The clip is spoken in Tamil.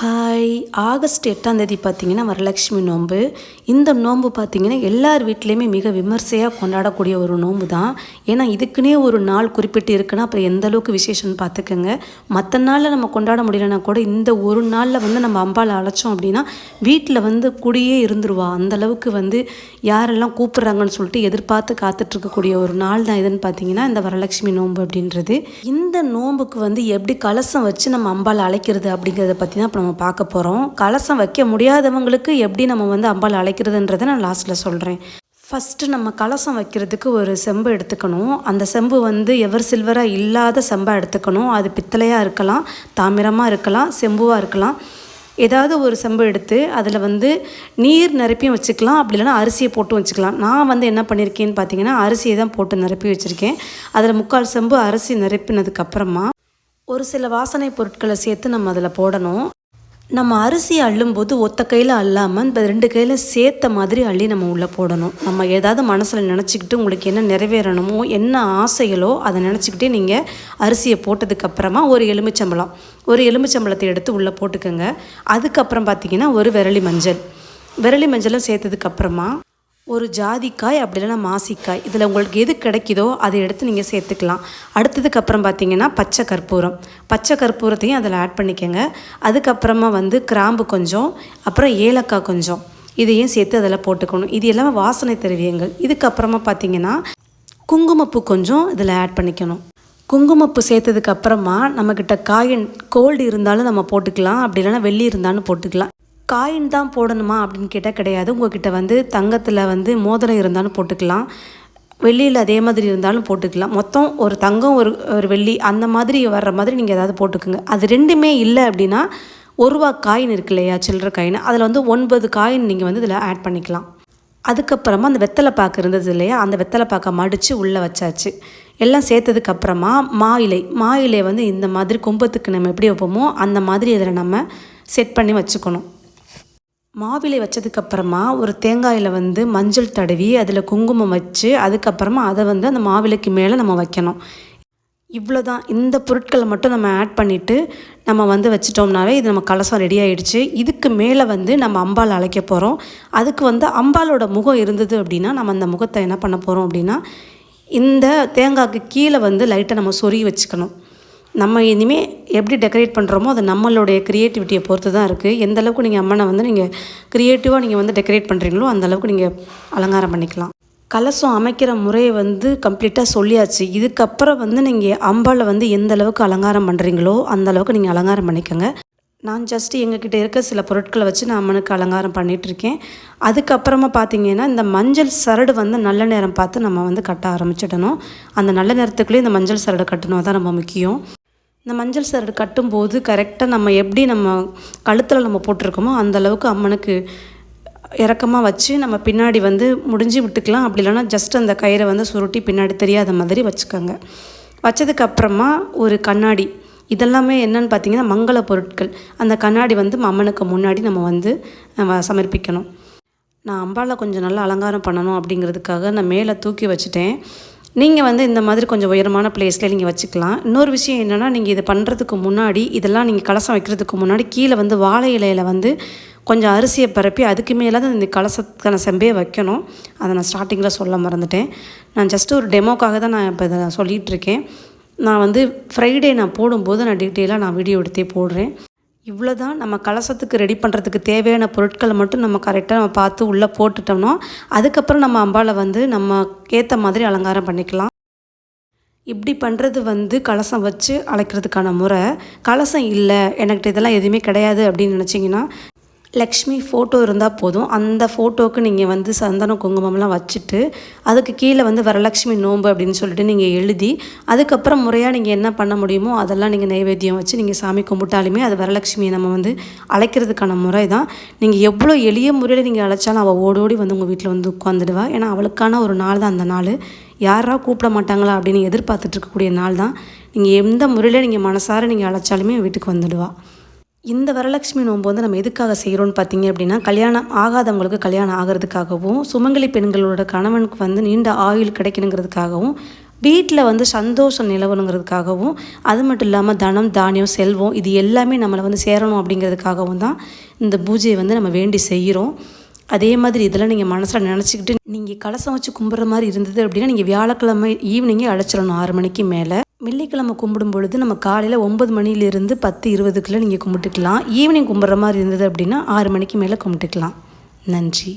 ஹாய் ஆகஸ்ட் எட்டாம் தேதி பார்த்தீங்கன்னா வரலட்சுமி நோன்பு. இந்த நோன்பு பார்த்தீங்கன்னா எல்லார் வீட்லேயுமே மிக விமர்சையாக கொண்டாடக்கூடிய ஒரு நோன்பு தான். ஏன்னா இதுக்குன்னே ஒரு நாள் குறிப்பிட்டு இருக்குன்னா அப்புறம் எந்த அளவுக்கு விசேஷம்னு பார்த்துக்கோங்க. மற்ற நாளில் நம்ம கொண்டாட முடியலனா கூட இந்த ஒரு நாளில் வந்து நம்ம அம்பாவில் அழைச்சோம் அப்படின்னா வீட்டில் வந்து குடியே இருந்துருவா. அந்தளவுக்கு வந்து யாரெல்லாம் கூப்பிட்றாங்கன்னு சொல்லிட்டு எதிர்பார்த்து காத்துட்ருக்கக்கூடிய ஒரு நாள் தான் எதுன்னு பார்த்தீங்கன்னா இந்த வரலட்சுமி நோன்பு அப்படின்றது. இந்த நோன்புக்கு வந்து எப்படி கலசம் வச்சு நம்ம அம்பாவில் அழைக்கிறது அப்படிங்கிறத பற்றி தான் இப்போ நம்ம பார்க்க போகிறோம் கலசம் வைக்க முடியாதவங்களுக்கு எப்படி நம்ம வந்து அம்பாள் அழைக்கிறதுன்றதை நான் லாஸ்ட்டில் சொல்கிறேன் ஃபஸ்ட்டு நம்ம கலசம் வைக்கிறதுக்கு ஒரு செம்பு எடுத்துக்கணும். அந்த செம்பு வந்து எவர் சில்வராக இல்லாத செம்பாக எடுத்துக்கணும். அது பித்தளையாக இருக்கலாம் தாமிரமாக இருக்கலாம் செம்புவாக இருக்கலாம். ஏதாவது ஒரு செம்பு எடுத்து அதில் வந்து நீர் நிரப்பியும் வச்சுக்கலாம். அப்படி இல்லைனா அரிசியை போட்டு வச்சுக்கலாம். நான் வந்து என்ன பண்ணியிருக்கேன்னு பார்த்தீங்கன்னா அரிசியை தான் போட்டு நிரப்பி வச்சுருக்கேன். அதில் முக்கால் செம்பு அரிசி நிரப்பினதுக்கப்புறமா ஒரு சில வாசனை பொருட்களை சேர்த்து நம்ம அதில் போடணும். நம்ம அரிசி அள்ளும்போது ஒத்த கையில் அள்ளாமல் இந்த ரெண்டு கையில் சேர்த்த மாதிரி அள்ளி நம்ம உள்ளே போடணும். நம்ம ஏதாவது மனசில் நினச்சிக்கிட்டு உங்களுக்கு என்ன நிறைவேறணுமோ என்ன ஆசைகளோ அதை நினச்சிக்கிட்டே நீங்கள் அரிசியை போட்டதுக்கப்புறமா ஒரு எலுமிச்சம்பழம் ஒரு எலுமிச்சம்பழத்தை எடுத்து உள்ளே போட்டுக்கோங்க. அதுக்கப்புறம் பார்த்தீங்கன்னா ஒரு விரலி மஞ்சள். விரலி மஞ்சளும் சேர்த்ததுக்கப்புறமா ஒரு ஜாதிக்காய் அப்படி இல்லைன்னா மாசிக்காய். இதில் உங்களுக்கு எது கிடைக்குதோ அதை எடுத்து நீங்கள் சேர்த்துக்கலாம். அடுத்ததுக்கு அப்புறம் பார்த்தீங்கன்னா பச்சை கற்பூரம். பச்சை கற்பூரத்தையும் அதில் ஆட் பண்ணிக்கோங்க. அதுக்கப்புறமா வந்து கிராம்பு கொஞ்சம் அப்புறம் ஏலக்காய் கொஞ்சம். இதையும் சேர்த்து அதில் போட்டுக்கணும். இது எல்லாமே வாசனை திரவியங்கள். இதுக்கப்புறமா பார்த்தீங்கன்னா குங்குமப்பூ கொஞ்சம் இதில் ஆட் பண்ணிக்கணும். குங்குமப்பூ சேர்த்ததுக்கு அப்புறமா நம்மக்கிட்ட காயின் கோல்டு இருந்தாலும் நம்ம போட்டுக்கலாம். அப்படி இல்லைன்னா வெள்ளி இருந்தாலும் போட்டுக்கலாம். காயின் தான் போடணுமா அப்படின்னு கேட்டால் கிடையாது. உங்ககிட்ட வந்து தங்கத்தில் வந்து மோதிரம் இருந்தாலும் போட்டுக்கலாம். வெள்ளியில் அதே மாதிரி இருந்தாலும் போட்டுக்கலாம். மொத்தம் ஒரு தங்கம் ஒரு ஒரு வெள்ளி அந்த மாதிரி வர்ற மாதிரி நீங்கள் ஏதாவது போட்டுக்குங்க. அது ரெண்டுமே இல்லை அப்படின்னா ஒரு ரூபா காயின் இருக்கு இல்லையா சில்லற காயின். அதில் வந்து ஒன்பது காயின் நீங்கள் வந்து இதில் ஆட் பண்ணிக்கலாம். அதுக்கப்புறமா அந்த வெத்தலை பாக்கு இருந்தது இல்லையா அந்த வெத்தலை பாக்கை மடித்து உள்ளே வச்சாச்சு. எல்லாம் சேர்த்ததுக்கப்புறமா மா இலை மா இலை வந்து இந்த மாதிரி கும்பத்துக்கு நம்ம எப்படி வைப்போமோ அந்த மாதிரி இதில் நம்ம செட் பண்ணி வச்சுக்கணும். மாவிலை வச்சதுக்கப்புறமா ஒரு தேங்காயில் வந்து மஞ்சள் தடவி அதில் குங்குமம் வச்சு அதுக்கப்புறமா அதை வந்து அந்த மாவிலைக்கு மேலே நம்ம வைக்கணும். இவ்வளோ தான் இந்த பொருட்களை மட்டும் நம்ம ஆட் பண்ணிவிட்டு நம்ம வந்து வச்சிட்டோம்னாவே இது நம்ம கலசம் ரெடி ஆகிடுச்சு இதுக்கு மேலே வந்து நம்ம அம்பாள் அழைக்க போகிறோம் அதுக்கு வந்து அம்பாலோட முகம் இருந்தது அப்படின்னா நம்ம அந்த முகத்தை என்ன பண்ண போகிறோம் அப்படின்னா இந்த தேங்காய்க்கு கீழே வந்து லைட்டை நம்ம சொருகி வச்சுக்கணும். நம்ம இனிமேல் எப்படி டெக்கரேட் பண்ணுறோமோ அது நம்மளுடைய க்ரியேட்டிவிட்டியை பொறுத்து தான் இருக்குது எந்த அளவுக்கு நீங்கள் அம்மனை வந்து நீங்கள் க்ரியேட்டிவாக நீங்கள் வந்து டெக்கரேட் பண்ணுறீங்களோ அந்த அளவுக்கு நீங்கள் அலங்காரம் பண்ணிக்கலாம். கலசம் அமைக்கிற முறையை வந்து கம்ப்ளீட்டாக சொல்லியாச்சு. இதுக்கப்புறம் வந்து நீங்கள் அம்பாவில் வந்து எந்த அளவுக்கு அலங்காரம் பண்ணுறீங்களோ அந்த அளவுக்கு நீங்கள் அலங்காரம் பண்ணிக்கோங்க. நான் ஜஸ்ட்டு எங்ககிட்ட இருக்க சில பொருட்களை வச்சு நான் அம்மனுக்கு அலங்காரம் பண்ணிகிட்ருக்கேன் அதுக்கப்புறமா பார்த்தீங்கன்னா இந்த மஞ்சள் சரடு வந்து நல்ல நேரம் பார்த்து நம்ம வந்து கட்ட ஆரம்பிச்சிடணும். அந்த நல்ல நேரத்துக்குள்ளேயே இந்த மஞ்சள் சரடு கட்டணும் தான் ரொம்ப முக்கியம். இந்த மஞ்சள் சரடு கட்டும்போது கரெக்டாக நம்ம எப்படி நம்ம கழுத்தில் நம்ம போட்டிருக்கோமோ அந்தளவுக்கு அம்மனுக்கு இறக்கமாக வச்சு நம்ம பின்னாடி வந்து முடிஞ்சு விட்டுக்கலாம். அப்படி இல்லைன்னா ஜஸ்ட் அந்த கயிறை வந்து சுருட்டி பின்னாடி தெரியாத மாதிரி வச்சுக்கோங்க. வச்சதுக்கப்புறமா ஒரு கண்ணாடி. இதெல்லாமே என்னென்னு பார்த்தீங்கன்னா மங்கள பொருட்கள். அந்த கண்ணாடி வந்து அம்மனுக்கு முன்னாடி நம்ம வந்து சமர்ப்பிக்கணும். நான் அம்பாவில் கொஞ்சம் நல்லா அலங்காரம் பண்ணணும் அப்படிங்கிறதுக்காக நான் மேலே தூக்கி வச்சுட்டேன். நீங்கள் வந்து இந்த மாதிரி கொஞ்சம் உயரமான பிளேஸில் நீங்கள் வச்சுக்கலாம். இன்னொரு விஷயம் என்னென்னா நீங்கள் இதை பண்ணுறதுக்கு முன்னாடி இதெல்லாம் நீங்கள் கலசம் வைக்கிறதுக்கு முன்னாடி கீழே வந்து வாழை இலையில் வந்து கொஞ்சம் அரிசியை பரப்பி அதுக்கு மேலே தான் இந்த கலசத்துக்கான செம்பையை வைக்கணும். அதை நான் ஸ்டார்டிங்கில் சொல்ல மறந்துட்டேன். நான் ஜஸ்ட்டு ஒரு டெமோக்காக தான் நான் இப்போ இதை சொல்லிகிட்ருக்கேன் நான் வந்து ஃப்ரைடே நான் போடும்போது நான் டீட்டெயிலாக நான் வீடியோ எடுத்தே போடுறேன். இவ்வளோ தான் நம்ம கலசத்துக்கு ரெடி பண்ணுறதுக்கு தேவையான பொருட்களை மட்டும் நம்ம கரெக்டாக நம்ம பார்த்து உள்ளே போட்டுட்டோம்னா அதுக்கப்புறம் நம்ம அம்பாவில் வந்து நம்ம ஏற்ற மாதிரி அலங்காரம் பண்ணிக்கலாம். இப்படி பண்ணுறது வந்து கலசம் வச்சு அழைக்கிறதுக்கான முறை. கலசம் இல்லை என்கிட்ட இதெல்லாம் எதுவுமே கிடையாது அப்படின்னு நினச்சிங்கன்னா லக்ஷ்மி ஃபோட்டோ இருந்தால் போதும். அந்த ஃபோட்டோவுக்கு நீங்கள் வந்து சந்தனம் குங்குமம்லாம் வச்சுட்டு அதுக்கு கீழே வந்து வரலட்சுமி நோன்பு அப்படின்னு சொல்லிட்டு நீங்கள் எழுதி அதுக்கப்புறம் முறையாக நீங்கள் என்ன பண்ண முடியுமோ அதெல்லாம் நீங்கள் நைவேத்தியம் வச்சு நீங்கள் சாமி கும்பிட்டாலுமே அது வரலட்சுமியை நம்ம வந்து அழைக்கிறதுக்கான முறை தான் நீங்கள் எவ்வளோ எளிய முறையில் நீங்கள் அழைச்சாலும் அவள் ஓடோடி வந்து உங்கள் வீட்டில் வந்து உட்காந்துடுவா ஏன்னா அவளுக்கான ஒரு நாள் தான் அந்த நாள். யாரா கூப்பிட மாட்டாங்களா அப்படின்னு எதிர்பார்த்துட்டு இருக்கக்கூடிய நாள் தான். நீங்கள் எந்த முறையில் நீங்கள் மனசார நீங்கள் அழைச்சாலுமே வீட்டுக்கு வந்துடுவா. இந்த வரலட்சுமி நோன்பு வந்து நம்ம எதுக்காக செய்கிறோன்னு பார்த்தீங்க அப்படின்னா கல்யாணம் ஆகாதவங்களுக்கு கல்யாணம் ஆகிறதுக்காகவும் சுமங்கலி பெண்களோட கணவனுக்கு வந்து நீண்ட ஆயுள் கிடைக்கணுங்கிறதுக்காகவும் வீட்டில் வந்து சந்தோஷம் நிலவணுங்கிறதுக்காகவும் அது மட்டும் இல்லாமல் தனம் தானியம் செல்வம் இது எல்லாமே நம்மளை வந்து சேரணும் அப்படிங்கிறதுக்காகவும் தான் இந்த பூஜையை வந்து நம்ம வேண்டி செய்கிறோம் அதே மாதிரி இதெல்லாம் நீங்கள் மனசில் நினச்சிக்கிட்டு நீங்கள் கலசம் வச்சு கும்பிட்ற மாதிரி இருந்தது அப்படின்னா நீங்கள் வியாழக்கிழமை ஈவினிங்கே அழைச்சிடணும் ஆறு மணிக்கு மேலே. வெள்ளிக்கிழமை கும்பிடும் பொழுது நம்ம காலையில் ஒம்பது மணிலேருந்து பத்து இருபதுக்குள்ளே நீங்கள் கும்பிட்டுக்கலாம். ஈவினிங் கும்பிட்ற மாதிரி இருந்தது அப்படின்னா ஆறு மணிக்கு மேலே கும்பிட்டுக்கலாம். நன்றி.